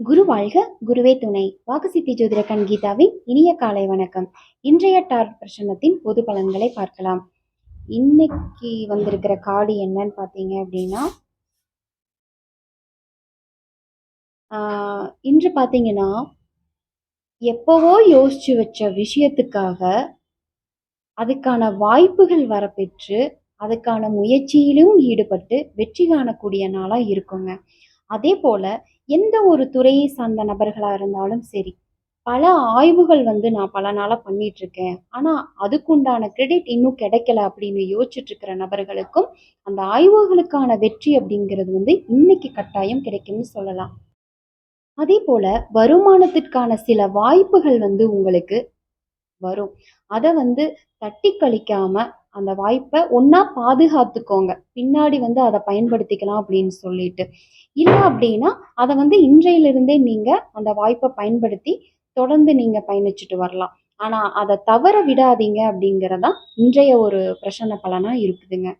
குரு வாழ்க குருவே துணை. வாக்குசித்தி ஜோதிட கண் கீதாவின் இனிய காலை வணக்கம். இன்றைய டார் பிரசன்னத்தின் பொது பலன்களை பார்க்கலாம். இன்னைக்கு வந்திருக்கிற காடு என்னன்னு பார்த்தீங்க அப்படின்னா இன்று பார்த்தீங்கன்னா எப்பவோ யோசிச்சு வச்ச விஷயத்துக்காக அதுக்கான வாய்ப்புகள் வரப்பெற்று அதுக்கான முயற்சியிலும் ஈடுபட்டு வெற்றி காணக்கூடிய நாளாக இருக்குங்க. அதே போல் எந்த ஒரு துறையை சார்ந்த நபர்களாக இருந்தாலும் சரி பல ஆய்வுகள் வந்து நான் பல நாளாக பண்ணிகிட்ருக்கேன் ஆனால் அதுக்குண்டான கிரெடிட் இன்னும் கிடைக்கல அப்படின்னு யோசிச்சுட்ருக்கிற நபர்களுக்கும் அந்த ஆய்வுகளுக்கான வெற்றி அப்படிங்கிறது வந்து இன்னைக்கு கட்டாயம் கிடைக்கும்னு சொல்லலாம். அதே போல் வருமானத்திற்கான சில வாய்ப்புகள் வந்து உங்களுக்கு வரும். அதை வந்து தட்டி கழிக்காமல் அந்த வாய்ப்பை ஒன்றா பாதுகாத்துக்கோங்க. பின்னாடி வந்து அதை பயன்படுத்திக்கலாம் அப்படின்னு சொல்லிட்டு. இல்லை அப்படின்னா அதை வந்து இன்றையிலிருந்தே நீங்கள் அந்த வாய்ப்பை பயன்படுத்தி தொடர்ந்து நீங்கள் பயணிச்சுட்டு வரலாம். ஆனால் அதை தவற விடாதீங்க அப்படிங்கிறதான் இன்றைய ஒரு பிரசன்ன பலனாக இருக்குதுங்க.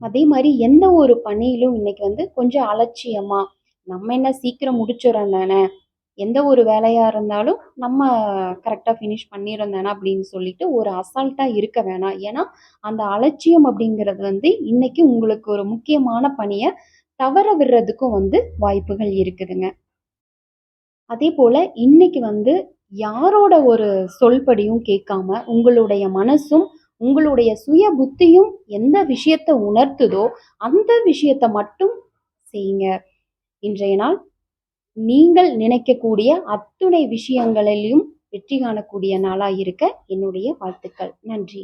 அதே மாதிரி எந்த ஒரு பணியிலும் இன்னைக்கு வந்து கொஞ்சம் அலட்சியமாக நம்ம என்ன சீக்கிரம் முடிச்சுறோம் தானே எந்த ஒரு வேலையாக இருந்தாலும் நம்ம கரெக்டாக ஃபினிஷ் பண்ணிடுறோம் அப்படின்னு சொல்லிட்டு ஒரு அசால்ட்டாக இருக்க வேணாம். ஏன்னா அந்த அலட்சியம் அப்படிங்கிறது வந்து இன்னைக்கு உங்களுக்கு ஒரு முக்கியமான பணியை தவற விடுறதுக்கும் வந்து வாய்ப்புகள் இருக்குதுங்க. அதே போல் இன்னைக்கு வந்து யாரோட ஒரு சொல்படியும் கேட்காம உங்களுடைய மனசும் உங்களுடைய சுய புத்தியும் எந்த விஷயத்தை உணர்த்துதோ அந்த விஷயத்தை மட்டும் செய்யுங்க. இன்றைய நாள் நீங்கள் நினைக்கக்கூடிய அத்துணை விஷயங்களிலும் வெற்றி காணக்கூடிய நாளாக இருக்க என்னுடைய வாழ்த்துக்கள். நன்றி.